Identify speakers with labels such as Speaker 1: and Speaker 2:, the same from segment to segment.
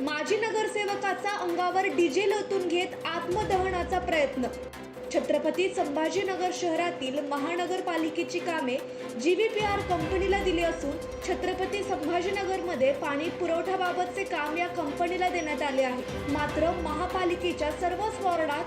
Speaker 1: माजी नगरसेवकाचा अंगावर डीजे लोतून घेत आत्मदहनाचा प्रयत्न. छत्रपती संभाजीनगर शहरातील महानगरपालिकेची कामे जी वी पी आर कंपनीला दिली असून छत्रपती संभाजीनगरमध्ये पाणी पुरवठ्याबाबतचे काम या कंपनीला देण्यात आले आहे. मात्र महापालिकेच्या सर्वच वॉर्डात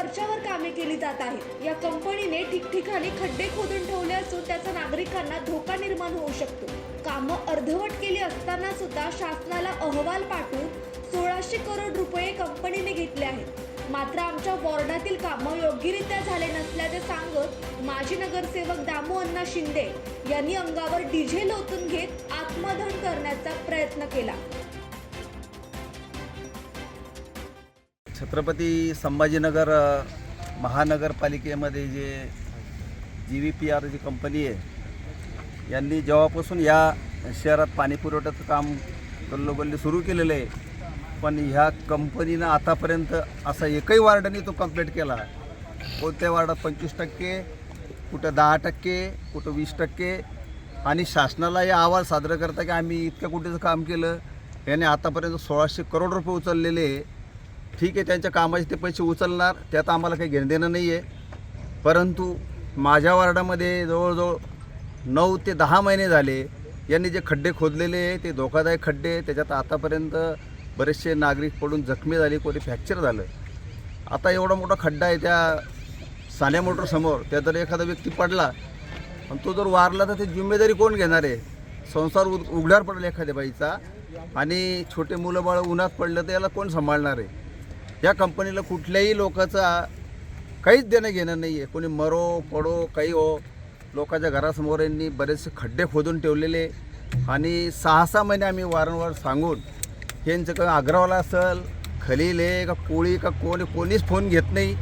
Speaker 1: खर्चावर वरच्यावर कामे केली जात आहेत. या कंपनीने ठिकठिकाणी खड्डे खोदून ठेवले असून त्याचा नागरिकांना धोका निर्माण होऊ शकतो. कामं अर्धवट केली असताना सुद्धा शासनाला अहवाल पाठवून सोळाशे करोड रुपये कंपनीने घेतले आहेत. मात्र आमच्या वॉर्डातील कामं योग्यरित्या झाले नसल्याचे सांगत माजी नगरसेवक दामू अण्णा शिंदे यांनी अंगावर डिझेल ओतून घेत आत्मदहन करण्याचा प्रयत्न केला.
Speaker 2: छत्रपती संभाजीनगर महानगरपालिकेमध्ये जे G V P R G company आहे यांनी जेव्हापासून या शहरात पाणी पुरवठ्याचं काम गल्लोगल्ली सुरू केलेलं आहे पण ह्या कंपनीनं आतापर्यंत असा एकही वार्डाने तो कंप्लीट केला. कोणत्या वार्डात पंचवीस टक्के कुठं दहा टक्के कुठं वीस टक्के आणि शासनाला हे अहवाल सादर करता की आम्ही इतक्या कुठेचं काम केलं. याने आतापर्यंत सोळाशे करोड रुपये उचललेले आहे. ठीक आहे त्यांच्या कामाचे ते पैसे उचलणार त्यात आम्हाला काही घेणं देणं नाही आहे परंतु माझ्या वार्डामध्ये जवळजवळ नऊ ते दहा महिने झाले यांनी जे खड्डे खोदलेले आहे ते धोकादायक खड्डे त्याच्यात आतापर्यंत बरेचसे नागरिक पडून जखमी झाले कोणी फ्रॅक्चर झालं. आता एवढा मोठा खड्डा आहे त्या सान्या मोटरसमोर त्या जर एखादा व्यक्ती पडला आणि तो जर वारला तर ते जिम्मेदारी कोण घेणार आहे? संसार उग उघड्यावर पडला एखाद्या बाईचा आणि छोटे मुलं बाळ उन्हात पडलं तर याला कोण सांभाळणार आहे? या कंपनीला कुठल्याही लोकांचा काहीच देणं घेणं नाही आहे कोणी मरो पडो काही हो. लोकांच्या घरासमोर यांनी बरेचसे खड्डे खोदून ठेवलेले. आणि सहा सहा महिने आम्ही वारंवार सांगून यांचं का आग्रावाला असेल खलील आहे का कोळी का कोणी कोणीच फोन घेत नाही.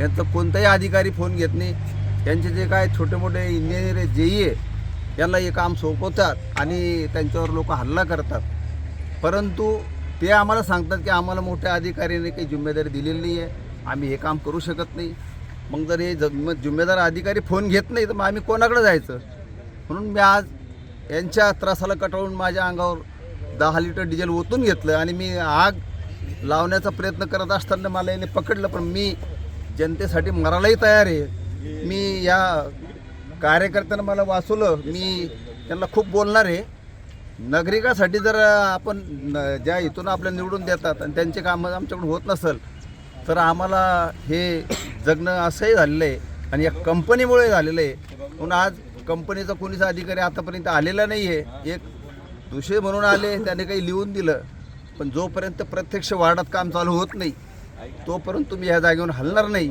Speaker 2: यांचं कोणताही अधिकारी फोन घेत नाही. यांचे जे काय छोटे मोठे इंजिनियर आहे जेई आहे यांना हे काम सोपवतात आणि त्यांच्यावर लोक हल्ला करतात. परंतु ते आम्हाला सांगतात की आम्हाला मोठ्या अधिकाऱ्याने काही जिम्मेदारी दिलेली नाही आहे आम्ही हे काम करू शकत नाही. मग जर हे मग जिम्मेदार अधिकारी फोन घेत नाही तर मग आम्ही कोणाकडे जायचं? म्हणून मी आज यांच्या त्रासाला कटाळून माझ्या अंगावर दहा लिटर डिझेल ओतून घेतलं आणि मी आग लावण्याचा प्रयत्न करत असताना मला याने पकडलं पण मी जनतेसाठी मरायलाही तयार आहे. मी या कार्यकर्त्यांना मला वाचवलं. मी त्यांना खूप बोलणार आहे. नागरिकासाठी जर आपण न- ज्या इथून आपल्या निवडून देतात आणि त्यांचे कामं आमच्याकडून होत नसेल तर आम्हाला हे जगणं असंही झालेलं आहे आणि या कंपनीमुळे झालेलं आहे म्हणून आज कंपनीचा कोणीचा अधिकारी आतापर्यंत आलेला नाही आहे एक दुसरे म्हणून आले त्याने काही लिहून दिलं. पण जोपर्यंत प्रत्यक्ष वार्डात काम चालू होत नाही तोपर्यंत तुम्ही ह्या जागेवरून हलणार नाही.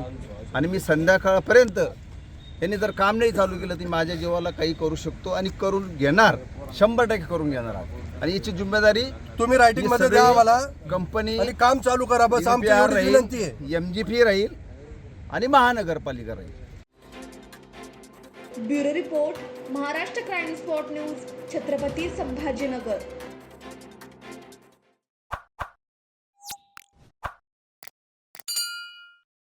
Speaker 2: आणि मी संध्याकाळपर्यंत यांनी जर काम नाही चालू केलं तर माझ्या जीवाला काही करू शकतो आणि करून घेणार. शंभर टक्के करून घेणार आहे. आणि याची जिम्मेदारी
Speaker 3: तुम्ही रायटिंगमध्ये द्या आम्हाला.
Speaker 2: कंपनी
Speaker 3: आणि काम चालू करा. बस आमची विनंती आहे.
Speaker 2: एम जी पी राहील आणि महानगरपालिका राहील.
Speaker 1: Bureau report Maharashtra crime spot news Chhatrapati Sambhajinagar.